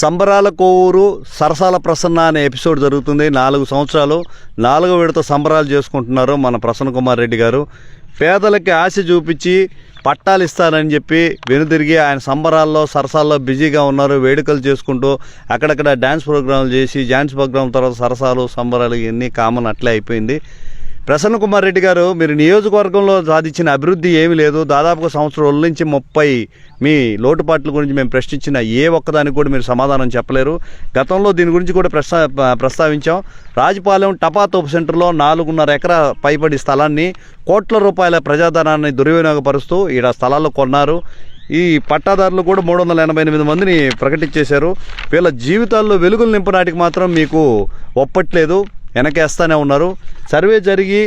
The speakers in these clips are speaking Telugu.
సంబరాల కోవూరు సరసాల ప్రసన్న అనే ఎపిసోడ్ జరుగుతుంది. నాలుగు సంవత్సరాలు నాలుగో విడత సంబరాలు చేసుకుంటున్నారు మన ప్రసన్న కుమార్ రెడ్డి గారు. పేదలకి ఆశ చూపించి పట్టాలు ఇస్తానని చెప్పి వెనుతిరిగి ఆయన సంబరాల్లో సరసాల్లో బిజీగా ఉన్నారు. వేడుకలు చేసుకుంటూ అక్కడక్కడ డ్యాన్స్ ప్రోగ్రాంలు చేసి డ్యాన్స్ ప్రోగ్రాం తర్వాత సరసాలు సంబరాలు ఇవన్నీ కామన్ అట్లే అయిపోయింది. ప్రసన్న కుమార్ రెడ్డి గారు మీరు నియోజకవర్గంలో సాధించిన అభివృద్ధి ఏమీ లేదు. దాదాపుగా సంవత్సరం రోజుల నుంచి ముప్పై మీ లోటుపాట్ల గురించి మేము ప్రశ్నించిన ఏ ఒక్కదానికి కూడా మీరు సమాధానం చెప్పలేరు. గతంలో దీని గురించి కూడా ప్రస్తా ప్రస్తావించాం. రాజపాలెం టపా తోపు సెంటర్లో నాలుగున్నర ఎకరా పైబడి స్థలాన్ని కోట్ల రూపాయల ప్రజాధనాన్ని దుర్వినియోగపరుస్తూ ఈడ స్థలాలు కొన్నారు. ఈ పట్టాదారులు కూడా మూడు వందల ఎనభై ఎనిమిది మందిని ప్రకటించేశారు. వీళ్ళ జీవితాల్లో వెలుగులు నింపనాటికి మాత్రం మీకు ఒప్పట్లేదు. వెనకేస్తానే ఉన్నారు. సర్వే జరిగి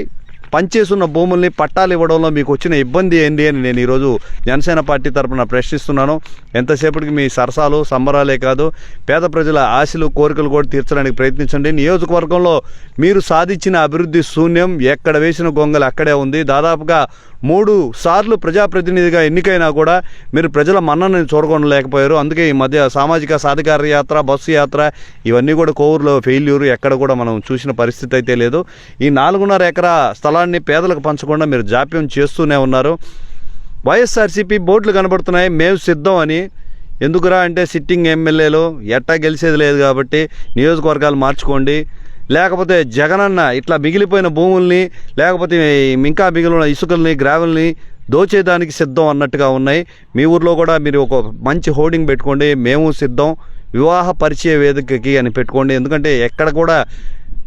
పనిచేస్తున్న భూముల్ని పట్టాలు ఇవ్వడంలో మీకు వచ్చిన ఇబ్బంది ఏంటి అని నేను ఈరోజు జనసేన పార్టీ తరఫున ప్రశ్నిస్తున్నాను. ఎంతసేపటికి మీ సరసాలు సంబరాలే కాదు పేద ప్రజల ఆశలు కోరికలు కూడా తీర్చడానికి ప్రయత్నించండి. నియోజకవర్గంలో మీరు సాధించిన అభివృద్ధి శూన్యం ఎక్కడ వేసిన గొంగలు అక్కడే ఉంది. దాదాపుగా మూడు సార్లు ప్రజాప్రతినిధిగా ఎన్నికైనా కూడా మీరు ప్రజల మన్ననని చూరగొనలేకపోయారు అందుకే ఈ మధ్య సామాజిక సాధికార యాత్ర బస్సు యాత్ర ఇవన్నీ కూడా కోవూరులో ఫెయిల్యూర్. ఎక్కడ కూడా మనం చూసిన పరిస్థితి అయితే లేదు. ఈ నాలుగున్నర ఎకరా స్థలాన్ని పేదలకు పంచకుండా మీరు జాప్యం చేస్తూనే ఉన్నారు. వైఎస్ఆర్సీపీ బోర్డులు కనబడుతున్నాయి. మేము సిద్ధం అని. ఎందుకురా అంటే సిట్టింగ్ ఎమ్మెల్యేలు ఎట్టా గెలిచేది లేదు కాబట్టి నియోజకవర్గాలు మార్చుకోండి. లేకపోతే జగనన్న ఇట్లా మిగిలిపోయిన భూముల్ని లేకపోతే ఇంకా మిగిలిన ఇసుకల్ని గ్రావెల్ని దోచేదానికి సిద్ధం అన్నట్టుగా ఉన్నాయి. మీ ఊర్లో కూడా మీరు ఒక మంచి హోర్డింగ్ పెట్టుకోండి మేము సిద్ధం. వివాహ పరిచయ వేదికకి అని పెట్టుకోండి. ఎందుకంటే ఎక్కడ కూడా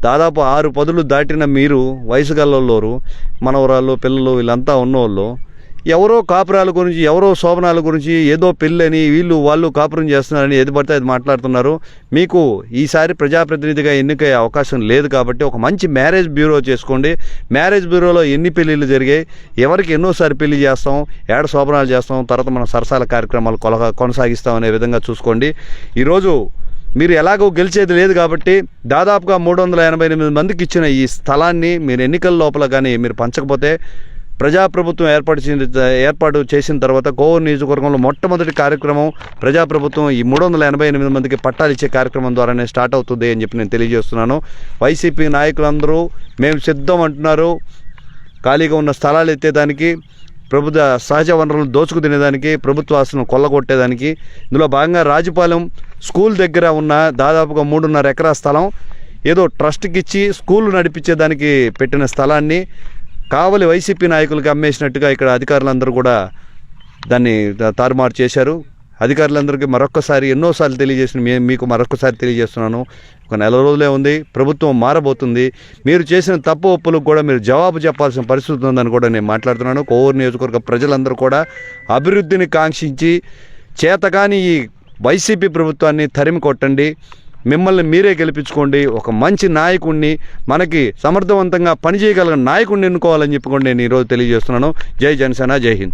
దాదాపు ఆరు పదులు దాటిన మీరు వయసు గల్లోరు మనవరాళ్ళు పిల్లలు వీళ్ళంతా ఉన్నోళ్ళు. ఎవరో కాపురాల గురించి ఎవరో శోభనాల గురించి ఏదో పెళ్ళని వీళ్ళు వాళ్ళు కాపురం చేస్తున్నారని ఏది పడితే అది మాట్లాడుతున్నారు. మీకు ఈసారి ప్రజాప్రతినిధిగా ఎన్నికయ్యే అవకాశం లేదు కాబట్టి ఒక మంచి మ్యారేజ్ బ్యూరో చేసుకోండి. మ్యారేజ్ బ్యూరోలో ఎన్ని పెళ్ళిళ్ళు జరిగాయి ఎవరికి ఎన్నోసారి పెళ్ళి చేస్తాం ఏడ శోభనాలు చేస్తాం తర్వాత మనం సరసాల కార్యక్రమాలు కొలగా కొనసాగిస్తాం అనే విధంగా చూసుకోండి. ఈరోజు మీరు ఎలాగో గెలిచేది లేదు కాబట్టి దాదాపుగా మూడు వందల ఎనభై ఎనిమిది మందికి ఇచ్చిన ఈ స్థలాన్ని మీరు ఎన్నికల లోపల కానీ మీరు పంచకపోతే ప్రజాప్రభుత్వం ఏర్పాటు చేసిన ఏర్పాటు చేసిన తర్వాత కోవూరు నియోజకవర్గంలో మొట్టమొదటి కార్యక్రమం ప్రజాప్రభుత్వం ఈ మూడు వందల ఎనభై ఎనిమిది మందికి పట్టాలు ఇచ్చే కార్యక్రమం ద్వారానే స్టార్ట్ అవుతుంది అని చెప్పి నేను తెలియజేస్తున్నాను. వైసీపీ నాయకులందరూ మేము సిద్ధం అంటున్నారు. ఖాళీగా ఉన్న స్థలాలు ఎత్తేదానికి ప్రభుత్వ సహజ వనరులను దోచుకు తినేదానికి ప్రభుత్వ ఆస్తులను కొల్లగొట్టేదానికి ఇందులో భాగంగా రాజపాలెం స్కూల్ దగ్గర ఉన్న దాదాపుగా మూడున్నర ఎకరా స్థలం ఏదో ట్రస్ట్కి ఇచ్చి స్కూల్ నడిపించేదానికి పెట్టిన స్థలాన్ని కావలి వైసీపీ నాయకులకు అమ్మేసినట్టుగా ఇక్కడ అధికారులందరూ కూడా దాన్ని తారుమారు చేశారు. అధికారులందరికీ మరొక్కసారి ఎన్నోసార్లు తెలియజేసిన మే- మీకు మరొక్కసారి తెలియజేస్తున్నాను. ఒక నెల రోజులే ఉంది. ప్రభుత్వం మారబోతుంది. మీరు చేసిన తప్పు ఒప్పులకు కూడా మీరు జవాబు చెప్పాల్సిన పరిస్థితి ఉందని కూడా నేను మాట్లాడుతున్నాను. కోవూరు నియోజకవర్గ ప్రజలందరూ కూడా అభివృద్ధిని కాంక్షించి చేతగాని ఈ వైసీపీ ప్రభుత్వాన్ని తరిమి కొట్టండి. మిమ్మల్ని మీరే గెలిపించుకోండి. ఒక మంచి నాయకుడిని మనకి సమర్థవంతంగా పనిచేయగల నాయకుడిని ఎన్నుకోవాలని చెప్పి కూడా నేను ఈరోజు తెలియజేస్తున్నాను. జై జనసేన జై హింద్.